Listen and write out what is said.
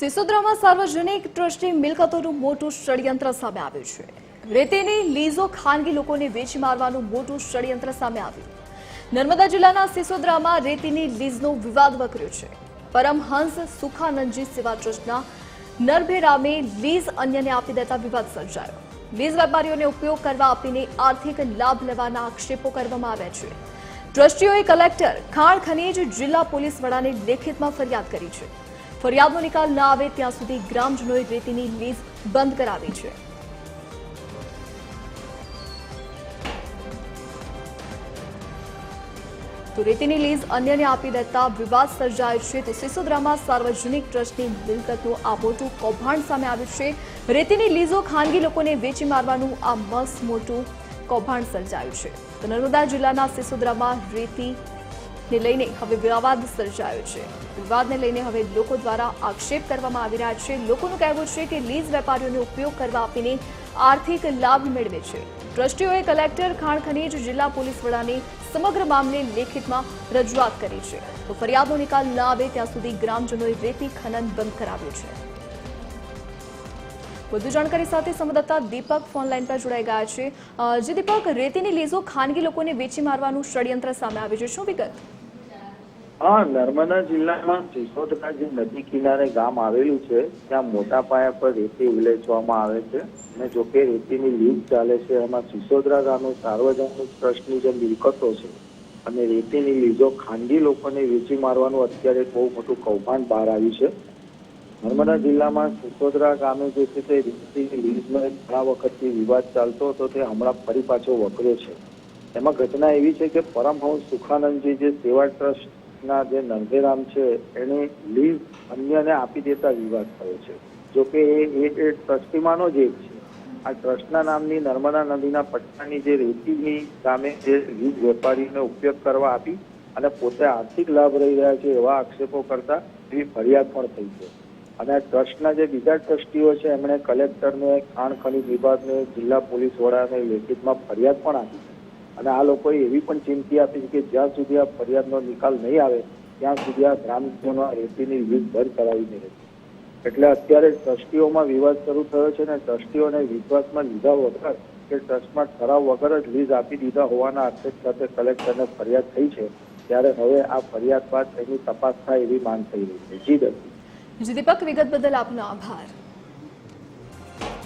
સિસોદરામાં સાર્વજનિક ટ્રસ્ટની મિલકતોનું મોટું ષડયંત્ર સામે આવ્યું છે. રેતીની લીઝો ખાનગી લોકોને વેચી મારવાનું મોટું ષડયંત્ર સામે આવ્યું. નર્મદા જિલ્લાના સિસોદરામાં રેતીની લીઝનો વિવાદ વકર્યો છે. પરમહંસ સુખાનંદજી સેવા ટ્રસ્ટના નરભેરામે લીઝ અન્યને આપી દેતા વિવાદ સર્જાયો. લીઝ વેપારીઓને ઉપયોગ કરવા આપીને આર્થિક લાભ લેવાના આક્ષેપો કરવામાં આવ્યા છે. ટ્રસ્ટીઓએ કલેક્ટર ખાણ ખનીજ જિલ્લા પોલીસ વડાને લેખિતમાં ફરિયાદ કરી છે. ફરિયાદનો નિકાલ ના આવે ત્યાં સુધી ગ્રામજનોએ રેતીની લીઝ બંધ કરાવી છે. તો રેતીની લીઝ અન્યને આપી દેતા વિવાદ સર્જાય છે. તો સિસોદરામાં સાર્વજનિક ટ્રસ્ટની મિલકતનું આ મોટું કૌભાંડ સામે આવ્યું છે. રેતીની લીઝો ખાનગી લોકોને વેચી મારવાનું આ મસ્ત મોટું કૌભાંડ સર્જાયું છે. તો નર્મદા જિલ્લાના સિસોદરામાં રેતી ને લઈને હવે વિવાદ સર્જાયો છે. વિવાદને લઈને હવે લોકો દ્વારા આક્ષેપ કરવામાં આવી રહ્યા છે. લોકોનું કહેવું છે કે લીઝ વેપારીઓને ઉપયોગ કરવા આપીને આર્થિક લાભ મેળવે છે. ટ્રસ્ટીઓએ કલેક્ટર ખાણ ખનીજ જિલ્લા પોલીસ વડાને સમગ્ર મામલે લેખિતમાં રજૂઆત કરી છે. તો ફરિયાદનો નિકાલ ન આવે ત્યાં સુધી ગ્રામજનોએ રેતી ખનન બંધ કરાવ્યું છે. વધુ જાણકારી સાથે સંવાદદાતા દીપક ફોનલાઈન પર જોડાઈ ગયા છે. જે દીપક, રેતીની લીઝો ખાનગી લોકોને વેચી મારવાનું ષડયંત્ર સામે આવ્યું છે. શું વિગત? હા, નર્મદા જિલ્લામાં સિસોદરા જે નદી કિનારે ગામ આવેલું છે, ત્યાં મોટા પાયા પર રેતી ઉલેચવામાં આવે છે. અને જો કે રેતીની લીઝ ચાલે છે, એમાં સિસોદરા ગામનું સાર્વજનિક ટ્રસ્ટની જે મિલકતો છે. અને રેતીની લીઝો ખાનગી લોકોને વેચી મારવાનું અત્યારે બહુ મોટું કૌભાંડ બહાર આવ્યું છે. નર્મદા જિલ્લામાં સિસોદરા ગામે જે છે તે લીઝમાં ઘણા વખતથી વિવાદ ચાલતો હતો, તે હમણાં ફરી પાછો વકર્યો છે. એમાં ઘટના એવી છે કે પરમહંસ સુખાનંદજી જે સેવા ટ્રસ્ટના જે નંદેરામ છે, એને લીઝ અન્યને આપી દેતા વિવાદ થયો છે. જો કે એ એ એ ટ્રસ્ટીમાંનો જ એક છે. આ ટ્રસ્ટના નામની નર્મદા નદીના પટ્ટાની જે રેતીની સામે જે લીઝ વેપારીને ઉપયોગ કરવા આપી અને પોતે આર્થિક લાભ રહી રહ્યા છે એવા આક્ષેપો કરતા એવી ફરિયાદ પણ થઈ છે. અને ટ્રસ્ટના જે બીજા ટ્રસ્ટીઓ છે, એમણે કલેક્ટરને, ખાણ ખનીજ વિભાગને, જિલ્લા પોલીસ વડાને લેખિતમાં ફરિયાદ પણ આપી અને આ લોકોએ એવી પણ ચીમકી આપી કે જ્યાં સુધી આ ફરિયાદનો નિકાલ નહીં આવે, ત્યાં સુધી આ ગ્રામજનો રેતીની વીજ બંધ કરાવી નહીં રહેશે એટલે અત્યારે ટ્રસ્ટીઓમાં વિવાદ શરૂ થયો છે અને ટ્રસ્ટીઓને વિશ્વાસમાં લીધા વગર કે ટ્રસ્ટમાં ઠરાવ વગર જ લીઝ આપી દીધા હોવાના આક્ષેપ સાથે કલેક્ટરને ફરિયાદ થઈ છે, ત્યારે હવે આ ફરિયાદ બાદ એની તપાસ થાય એવી માંગ થઈ રહી છે. જી દર્શક જી દીપક વિગત બદલ આપનો આભાર